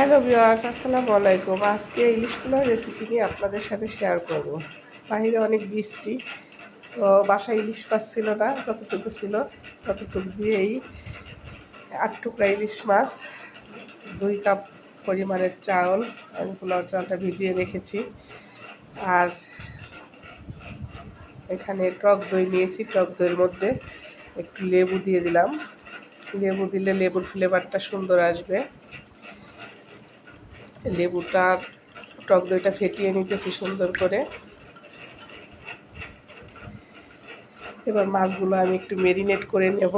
Hello viewers আসসালামু আলাইকুম। আজকে ইলিশ পোলাও রেসিপি নিয়ে আপনাদের সাথে শেয়ার করব। বাইরে অনেক বৃষ্টি, তো বাসায় ইলিশ মাছ ছিল না, যতটুকু ছিল ততটুকু দিয়েই আট টুকরা ইলিশ মাছ, দুই কাপ পরিমাণের চাউল, আমি পোলাও চালটা ভিজিয়ে রেখেছি। আর এখানে টক দই নিয়েছি, টক দইয়ের মধ্যে একটু লেবু দিয়ে দিলাম। লেবু দিলে লেবুর ফ্লেভারটা সুন্দর আসবে। লেবুটা, টক দইটা ফেটিয়ে নিতেছি সুন্দর করে। এবার মাছগুলো আমি একটু মেরিনেট করে নেব।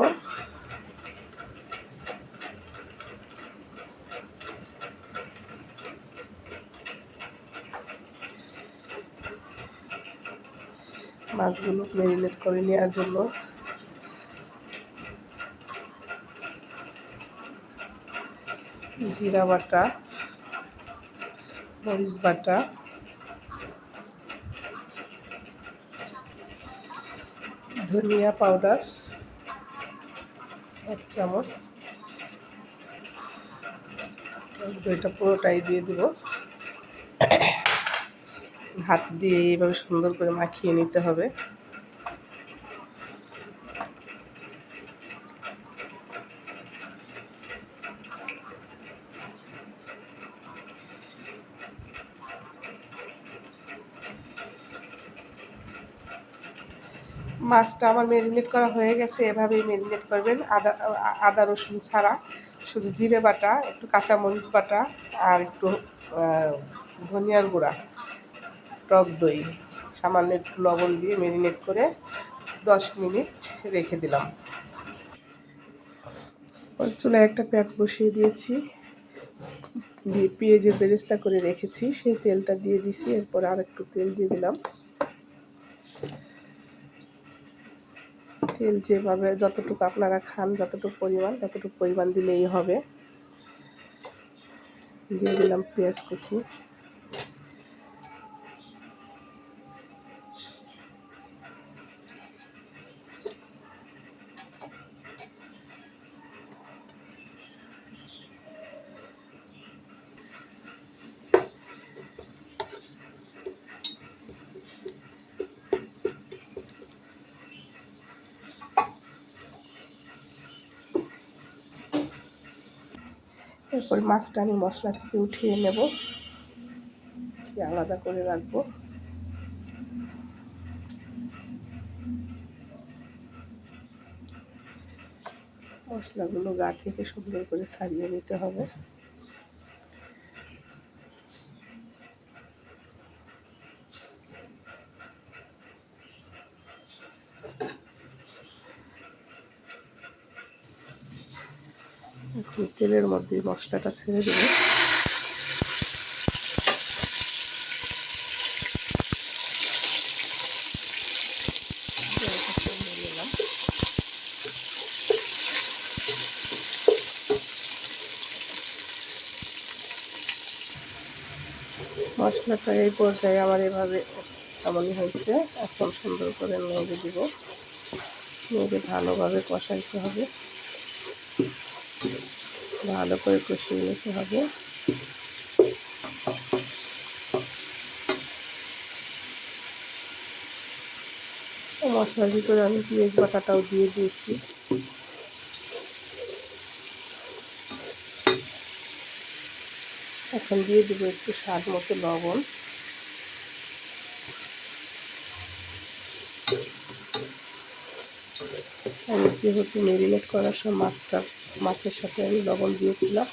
মাছগুলো মেরিনেট করে নেওয়ার জন্য। জিরা বাটা। মরিচ বাটা। ধনিয়া পাউডার, এক চামচ। দইটা পুরোটাই দিয়ে দিব। হাত দিয়ে এইভাবে সুন্দর করে মাখিয়ে নিতে হবে। মাছটা আমার ম্যারিনেট করা হয়ে গেছে, এভাবেই ম্যারিনেট করবেন। আদা আদা, রসুন ছাড়া। শুধু জিরে বাটা, একটু কাঁচা মরিচ বাটা আর একটু ধনিয়ার গুঁড়া, টক দই। সামান্য একটু লবণ দিয়ে ম্যারিনেট করে দশ মিনিট রেখে দিলাম। চুলায় একটা প্যাক বসিয়ে দিয়েছি। দিয়ে পেঁয়াজের বেরেস্তা করে রেখেছি। সেই তেলটা দিয়ে দিছি। এরপর আর একটু তেল দিয়ে দিলাম। তেল যেভাবে যতটুকু আপনারা খান, যতটুকু পরিমাণ, ততটুকু পরিমাণ দিলেই হবে। দিয়ে দিলাম পেঁয়াজ কুচি। এরপর মাছটা আমি মশলা থেকে উঠিয়ে নেব। আলাদা করে রাখব। মশলাগুলো গা থেকে সুন্দর করে সারিয়ে নিতে হবে। তেলের মধ্যে মশলাটা ছেড়ে দেবো। মশলাটা এই পর্যায়ে আমার এভাবে এমনই হয়েছে। এখন সুন্দর করে নেড়ে দিব। নেড়ে ভালোভাবে কষাইতে হবে। ভালো করে কষিয়ে নিতে হবে। মশলার ভিতরে আমি পেঁয়াজ বাটাটাও দিয়ে দিয়েছি। এখন দিয়ে দেবো একটু স্বাদ মতো লবণ আমি যেহেতু মেরিনেট করার সময় মাছটা, মাছের সাথে আমি লবণ দিয়েছিলাম,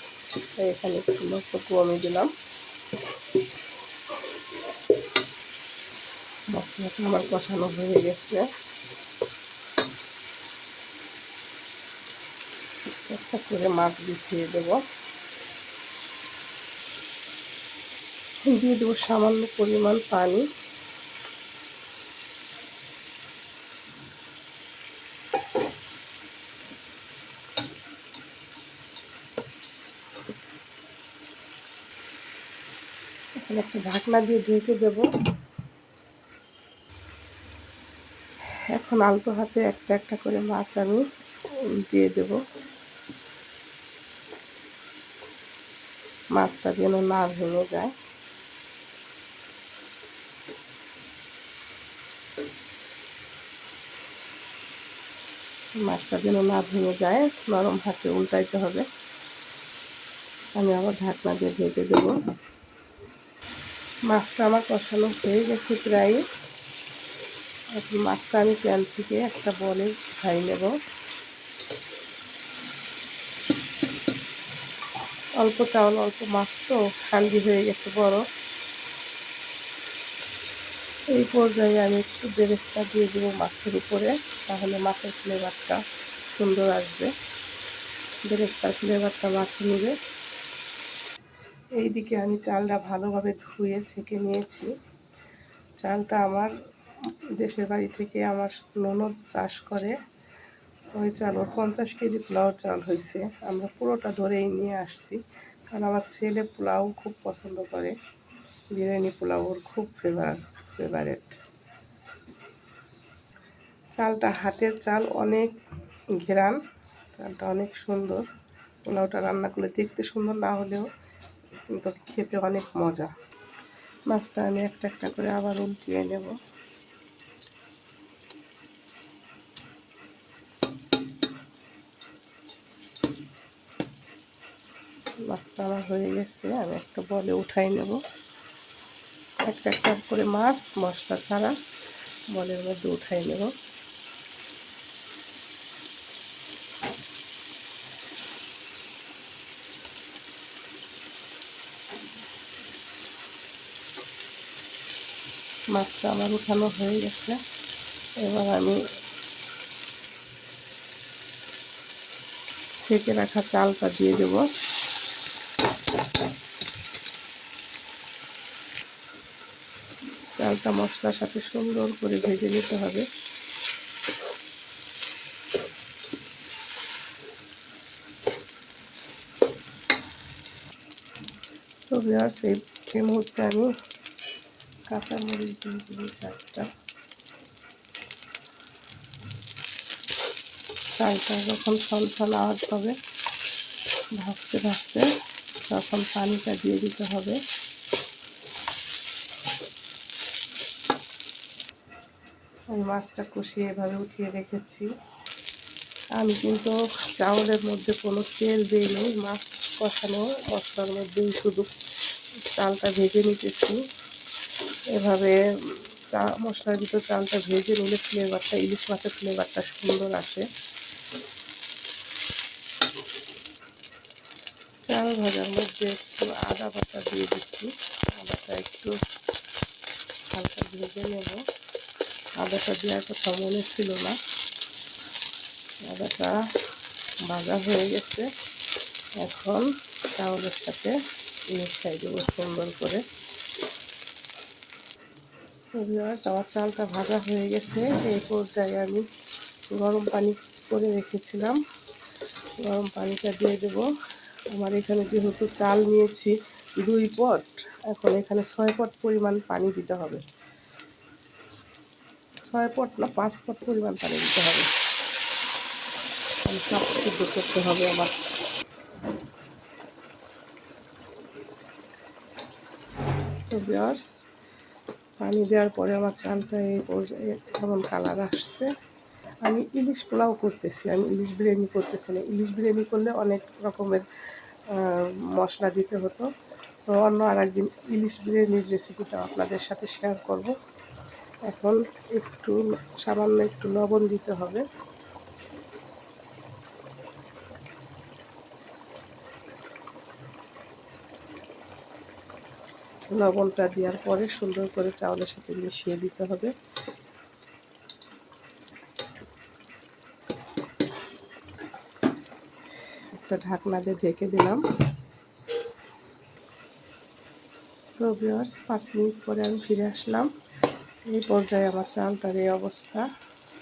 তাই এখানে একটু লবণ কমে দিলাম। মশলাটা আমার কষানো হয়ে গেছে। একটা করে মাছ বিছিয়ে দেবো। দিয়ে দেবো সামান্য পরিমাণ পানি। একটা ঢাকনা দিয়ে ঢেকে দেব। এখন আলতো হাতে একটা একটা করে মাছ আমি দিয়ে দেব। মাছটা যেন না ভেঙে যায়। মাছটা যেন না ভেঙে যায়, নরম হাতে উল্টাইতে হবে। আমি আবার ঢাকনা দিয়ে ঢেকে দেবো। মাছটা আমার কষানো হয়ে গেছে প্রায়। এখন মাছটা আমি প্যান থেকে একটা বলে খাই নেব। অল্প চাউল, অল্প মাছ তো হান্ডি হয়ে গেছে বড়। এই পর্যায়ে আমি একটু বেরেস্তা দিয়ে দেবো মাছের উপরে, তাহলে মাছের ফ্লেভারটা সুন্দর আসবে। বেরেস্তার ফ্লেভারটা মাছে নেবে। এইদিকে আমি চালটা ভালোভাবে ধুয়ে ছেঁকে নিয়েছি। চালটা আমার দেশের বাড়ি থেকে আমার ননদ চাষ করে। ওই চাল, ওর পঞ্চাশ কেজি পোলাও চাল হয়েছে। আমরা পুরোটা ধরেই নিয়ে আসছি। কারণ আমার ছেলে পোলাও খুব পছন্দ করে। বিরিয়ানি পোলাও ওর খুব ফেভার ফেভারেট চালটা হাতের চাল অনেক ঘেরান। চালটা অনেক সুন্দর। পোলাওটা রান্না করলে দেখতে সুন্দর না হলেও কিন্তু খেতে অনেক মজা। মাছটা আমি একটা একটা করে আবার উল্টিয়ে নেব। মাছটা আমার হয়ে গেছে, আমি একটা বলে উঠাই নেব। একটা একটা করে মাছ, মশলা ছাড়া বলের মধ্যে উঠাই নেব। মাছটা আমার উঠানো হয়ে গেছে। এবার আমি ছেঁকে রাখা চালটা দিয়ে দেব। চালটা মশলার সাথে সুন্দর করে ভেজে নিতে হবে। তো বিয়ার্স এই মুহূর্তে আমি কাঁচামরিচ দিয়ে দিবি চারটা। চালটা যখন ছলছল আওয়াজ হবে, ভাজতে ভাজতে তখন পানিটা দিয়ে দিতে হবে। আমি মাছটা কষিয়ে এভাবে উঠিয়ে রেখেছি। আমি কিন্তু চাউলের মধ্যে কোনো তেল দিইনি মাছ কষানো মশলার মধ্যেই শুধু চালটা ভেজে নিতেছি। এভাবে চা, মশলার ভিতর চালটা ভেজে নিলে ফ্লেভারটা ইলিশ মাছের ফ্লেভারটা সুন্দর আসে। চাল ভাজার মধ্যে একটু আদা বাটা দিয়ে দিচ্ছি। আদাটা একটু হালকা ভেজে নেব। আদাটা দেওয়ার কথা মনে ছিল না। আদাটা ভাজা হয়ে গেছে। এখন চাউলের সাথে মিশাই দেবো সুন্দর করে। আমার চালটা ভাজা হয়ে গেছে। এই পর্যায়ে আমি গরম পানি করে রেখেছিলাম। গরম পানিটা দিয়ে দেবো। আমার এখানে যেহেতু চাল নিয়েছি দুই পট, এখন এখানে ছয় পট পরিমাণ পানি দিতে হবে। ছয় পট না, পাঁচ পট পরিমাণ পানি দিতে হবে। সব সিদ্ধ করতে হবে আমার। তো বিয়ার্স পানি দেওয়ার পরে আমার চালটা এই পর্যায়ে কেমন কালার আসছে। আমি ইলিশ পোলাও করতেছি, আমি ইলিশ বিরিয়ানি করতেছি না। ইলিশ বিরিয়ানি করলে অনেক রকমের মশলা দিতে হতো। তো অন্য আর একদিন ইলিশ বিরিয়ানির রেসিপিটা আপনাদের সাথে শেয়ার করব। এখন একটু সামান্য একটু লবণ দিতে হবে। লবণটা দেওয়ার পরে সুন্দর করে চাউলের সাথে মিশিয়ে দিতে হবে। একটা ঢাকনা দিয়ে ঢেকে দিলাম। তো ভিওয়ার্স পাঁচ মিনিট পরে আমি ফিরে আসলাম। এই পর্যায়ে আমার চালটার এই অবস্থা।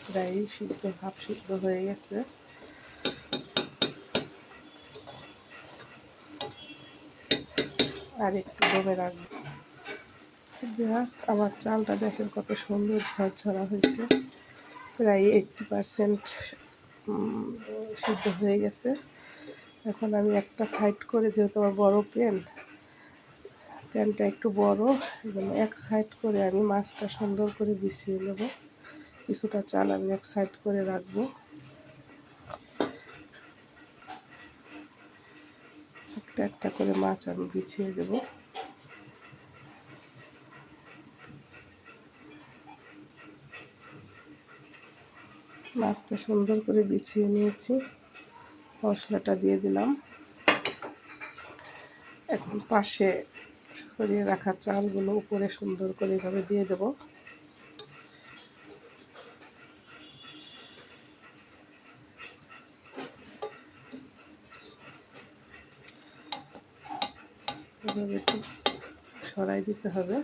প্রায় সিদ্ধ, ভাব সিদ্ধ হয়ে গেছে। আর একটু দমে রাখব। আমার চালটা দেখেন কত সুন্দর ঝরঝরা হয়েছে। প্রায় এইটটি পারসেন্ট সিদ্ধ হয়ে গেছে। এখন আমি একটা সাইড করে, যেহেতু আমার বড়ো পেন প্যানটা একটু বড় এবং এক সাইড করে আমি মাছটা সুন্দর করে বিছিয়ে নেব। কিছুটা চাল আমি এক সাইড করে রাখব। একটা একটা করে মাছ আমি বিছিয়ে দেব। মাছটা সুন্দর করে বিছিয়ে নিয়েছি। মশলাটা দিয়ে দিলাম। এখন পাশে সরিয়ে রাখা চালগুলো উপরে সুন্দর করে এভাবে দিয়ে দেব এভাবে একটু সরাই দিতে হবে।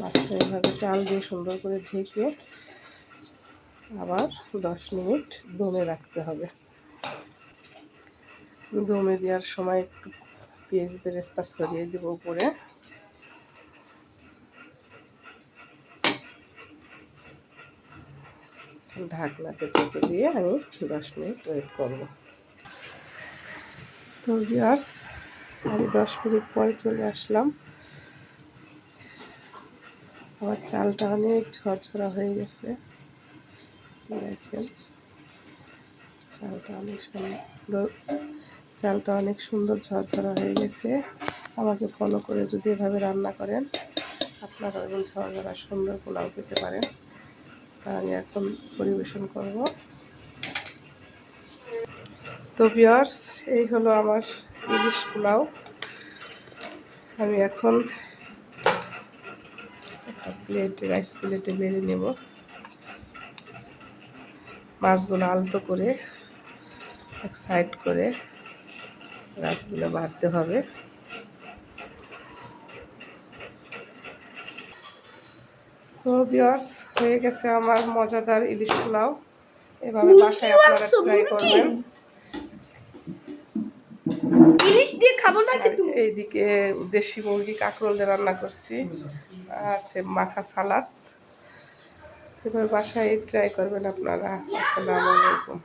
মাছটা এভাবে চাল দিয়ে সুন্দর করে ঢেকে আবার দশ মিনিট দমে রাখতে হবে। দমে দেওয়ার সময় একটু পেঁয়াজ বেরেস্তা ছড়িয়ে দেবো উপরে। ঢাকনাতে ঢেকে দিয়ে আমি দশ মিনিট ওয়েট করব। তো ভিউয়ার্স আমি দশ মিনিট পরে চলে আসলাম। আমার চালটা অনেক ঝরঝরা হয়ে গেছে। দেখেন, চালটা অনেক সুন্দর। চালটা অনেক সুন্দর ঝরঝরা হয়ে গেছে। আমাকে ফলো করে যদি এভাবে রান্না করেন আপনারা এবং ঝরঝরা সুন্দর পোলাও পেতে পারেন। তা আমি এখন পরিবেশন করব। তো বিয়ার্স এই হলো আমার ইলিশ পোলাও। আমি এখন একটা প্লেটে রাইস প্লেটে বেড়ে নেব। মাছগুলো আলতো করে এক সাইড করে মাছগুলো বাড়তে হবে। তো বিয়ার্স হয়ে গেছে আমার মজাদার ইলিশ পোলাও। এভাবে বাসায় আপনারা ট্রাই করবেন। এইদিকে দেশি মুরগি কাঁকরোল দিয়ে রান্না করছি। আছে মাখা সালাদ। এবার বাসায় ট্রাই করবেন আপনারা। আসসালামু আলাইকুম।